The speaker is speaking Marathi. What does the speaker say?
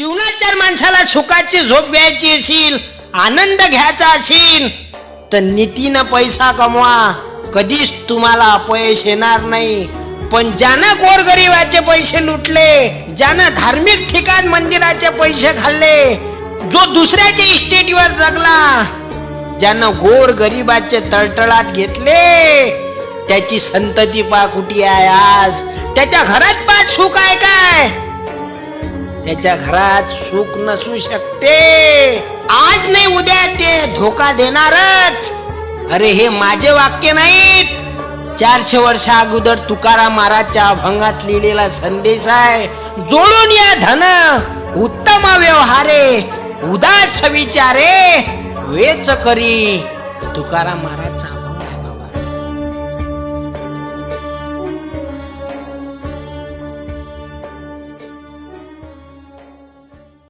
जीवनात चार माणसाला सुखाची झोप घ्यायची असेल आनंद घ्यायचा असेल तर नीतीनं पैसा कमवा. कधीच तुम्हाला अपयश येणार नाही. पण ज्यानं गोरगरिबाचे पैसे लुटले ज्यानं धार्मिक ठिकाण मंदिराचे पैसे खाल्ले जो दुसऱ्याच्या इस्टेटीवर जगला ज्यानं गोर गरिबाचे तळतळाट घेतले त्याची संतती पा कुठी आहे आज? त्याच्या घरात पा सुख आहे काय? त्याच्या घरात सुख नसू शकते. आज नाही उद्या ते धोका देणारच. अरे हे माझे वाक्य नाहीत. चारशे वर्ष अगोदर तुकाराम महाराजच्या अभंगात लिहिलेला संदेश आहे जोडून या धन उत्तम व्यवहारे उदास विचारे वेच करी. तुकाराम महाराजचा